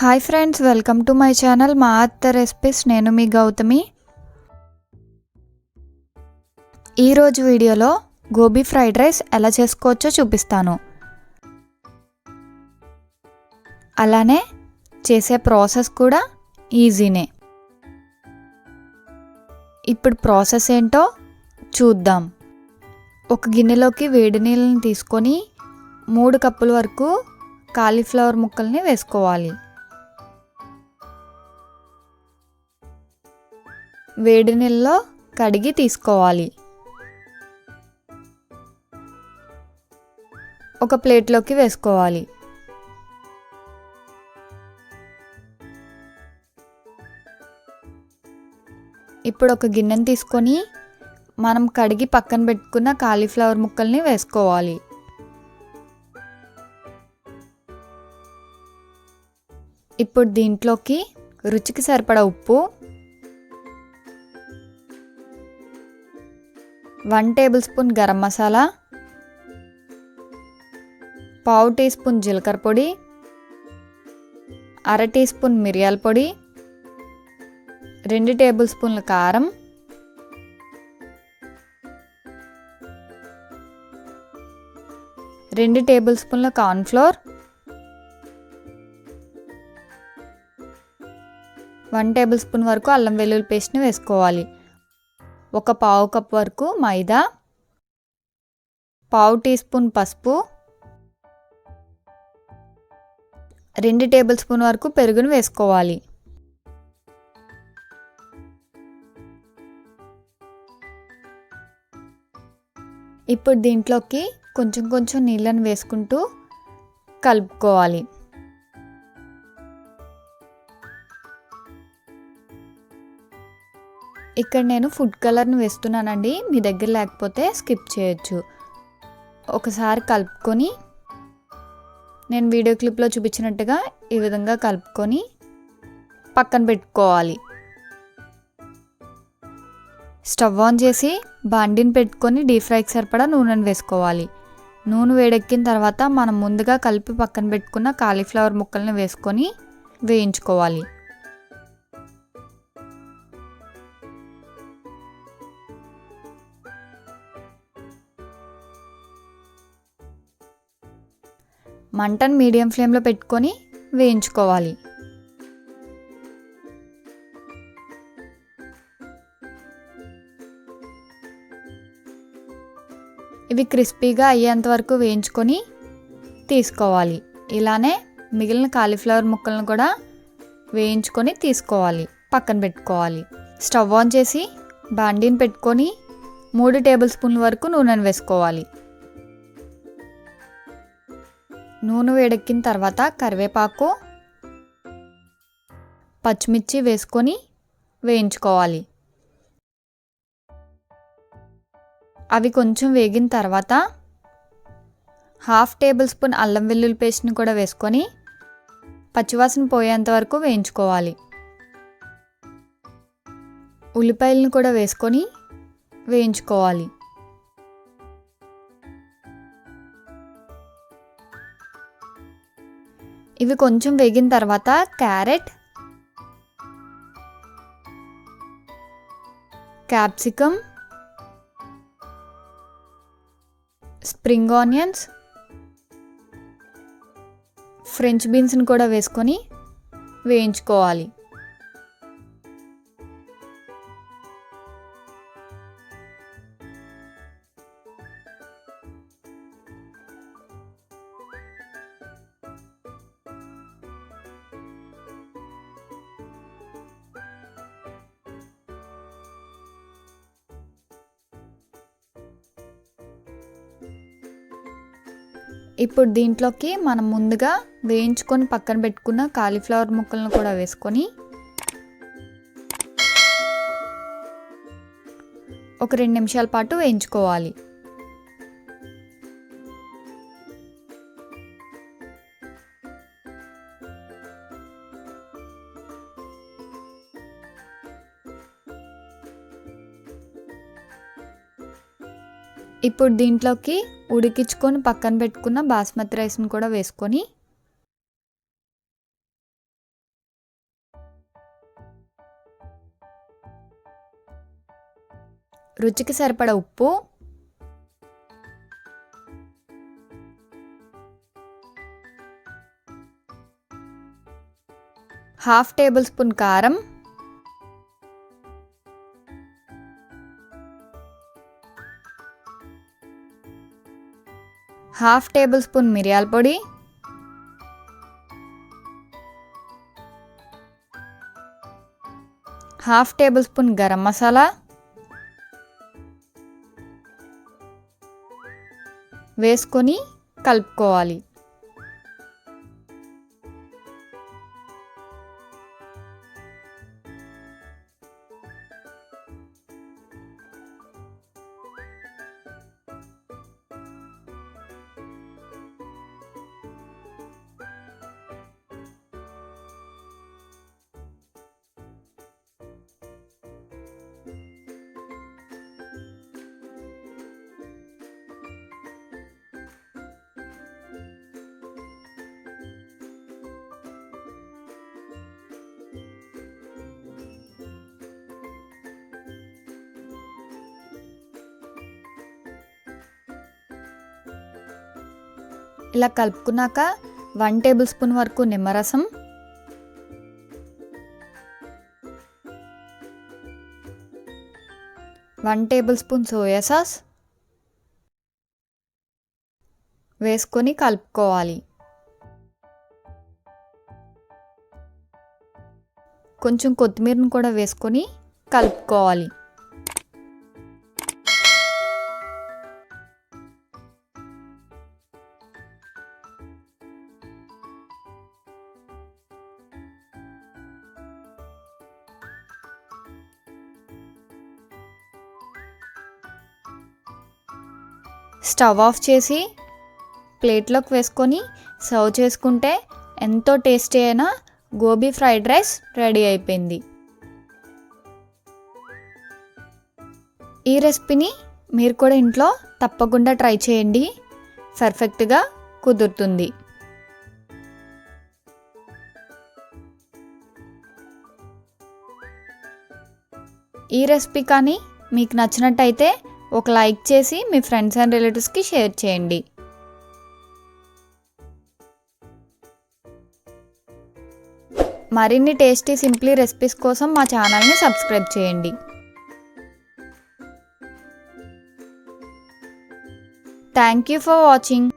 Hi friends welcome to my channel మా అత్త recipes నేను మీ గౌతమి. ఈరోజు వీడియోలో గోబీ ఫ్రైడ్ రైస్ ఎలా చేసుకోవచ్చో చూపిస్తాను. అలానే చేసే ప్రాసెస్ కూడా ఈజీనే. ఇప్పుడు ప్రాసెస్ ఏంటో చూద్దాం. ఒక గిన్నెలోకి వేడి నీళ్ళని తీసుకొని మూడు కప్పుల వరకు కాలీఫ్లవర్ ముక్కల్ని వేసుకోవాలి. వేడి నీళ్ళలో కడిగి తీసుకోవాలి. ఒక ప్లేట్లోకి వేసుకోవాలి. ఇప్పుడు ఒక గిన్నెను తీసుకొని మనం కడిగి పక్కన పెట్టుకున్న కాలీఫ్లవర్ ముక్కల్ని వేసుకోవాలి. ఇప్పుడు దీంట్లోకి రుచికి సరిపడా ఉప్పు one table spoon garam masala పావు టీ స్పూన్ జీలకర్ర పొడి అర టీ స్పూన్ మిరియాల పొడి రెండు టేబుల్ స్పూన్ల కారం రెండు టేబుల్ స్పూన్ల కార్న్ఫ్లోర్ వన్ టేబుల్ స్పూన్ వరకు అల్లం వెల్లుల్లి పేస్ట్ని వేసుకోవాలి. ఒక పావు కప్ వరకు మైదా పావు టీ స్పూన్ పసుపు రెండు టేబుల్ స్పూన్ వరకు పెరుగును వేసుకోవాలి. ఇప్పుడు దీంట్లోకి కొంచెం కొంచెం నీళ్ళను వేసుకుంటూ కలుపుకోవాలి. ఇక్కడ నేను ఫుడ్ కలర్ని వేస్తున్నానండి. మీ దగ్గర లేకపోతే స్కిప్ చేయొచ్చు. ఒకసారి కలుపుకొని నేను వీడియో క్లిప్లో చూపించినట్టుగా ఈ విధంగా కలుపుకొని పక్కన పెట్టుకోవాలి. స్టవ్ ఆన్ చేసి బాండిని పెట్టుకొని డీప్ ఫ్రైకి సరిపడా నూనెను వేసుకోవాలి. నూనె వేడెక్కిన తర్వాత మనం ముందుగా కలిపి పక్కన పెట్టుకున్న కాలీఫ్లవర్ ముక్కల్ని వేసుకొని వేయించుకోవాలి. మంటను మీడియం ఫ్లేమ్లో పెట్టుకొని వేయించుకోవాలి. ఇవి క్రిస్పీగా అయ్యేంత వరకు వేయించుకొని తీసుకోవాలి. ఇలానే మిగిలిన కాలీఫ్లవర్ ముక్కలను కూడా వేయించుకొని తీసుకోవాలి. పక్కన పెట్టుకోవాలి. స్టవ్ ఆన్ చేసి బాండీని పెట్టుకొని మూడు టేబుల్ స్పూన్ల వరకు నూనెను వేసుకోవాలి. నూనె వేడెక్కిన తర్వాత కరివేపాకు పచ్చిమిర్చి వేసుకొని వేయించుకోవాలి. అవి కొంచెం వేగిన తర్వాత హాఫ్ టేబుల్ స్పూన్ అల్లం వెల్లుల్లి పేస్ట్ని కూడా వేసుకొని పచ్చివాసన పోయేంత వరకు వేయించుకోవాలి. ఉల్లిపాయలను కూడా వేసుకొని వేయించుకోవాలి. ఇవి కొంచెం వేగిన తర్వాత carrot capsicum spring onions french బీన్స్ని కూడా వేసుకొని వేయించుకోవాలి. ఇప్పుడు దీంట్లోకి మనం ముందుగా వేయించుకొని పక్కన పెట్టుకున్న కాలీఫ్లవర్ ముక్కలను కూడా వేసుకొని ఒక రెండు నిమిషాల పాటు వేయించుకోవాలి. ఇప్పుడు దీంట్లోకి ఉడికించుకొని పక్కన పెట్టుకున్న బాస్మతి రైస్ని కూడా వేసుకొని రుచికి సరిపడ ఉప్పు హాఫ్ టేబుల్ స్పూన్ కారం హాఫ్ టేబుల్ స్పూన్ మిరియాల పొడి. Half tablespoon garam masala. వేసుకొని కలుపుకోవాలి. ఇలా కలుపుకున్నాక వన్ టేబుల్ స్పూన్ వరకు నిమ్మరసం. One tablespoon soya sauce. వేసుకొని కలుపుకోవాలి. కొంచెం కొత్తిమీరను కూడా వేసుకొని కలుపుకోవాలి. స్టవ్ ఆఫ్ చేసి ప్లేట్లోకి వేసుకొని సర్వ్ చేసుకుంటే ఎంతో టేస్టీ అయిన గోబీ ఫ్రైడ్ రైస్ రెడీ అయిపోయింది. ఈ రెసిపీని మీరు కూడా ఇంట్లో తప్పకుండా ట్రై చేయండి. పర్ఫెక్ట్గా కుదురుతుంది. ఈ రెసిపీ కానీ మీకు నచ్చినట్టయితే ఒక లైక్ చేసి మీ ఫ్రెండ్స్ అండ్ రిలేటివ్స్కి షేర్ చేయండి. మరిన్ని టేస్టీ సింప్లీ రెసిపీస్ కోసం మా ఛానల్ని సబ్స్క్రైబ్ చేయండి. Thank you for watching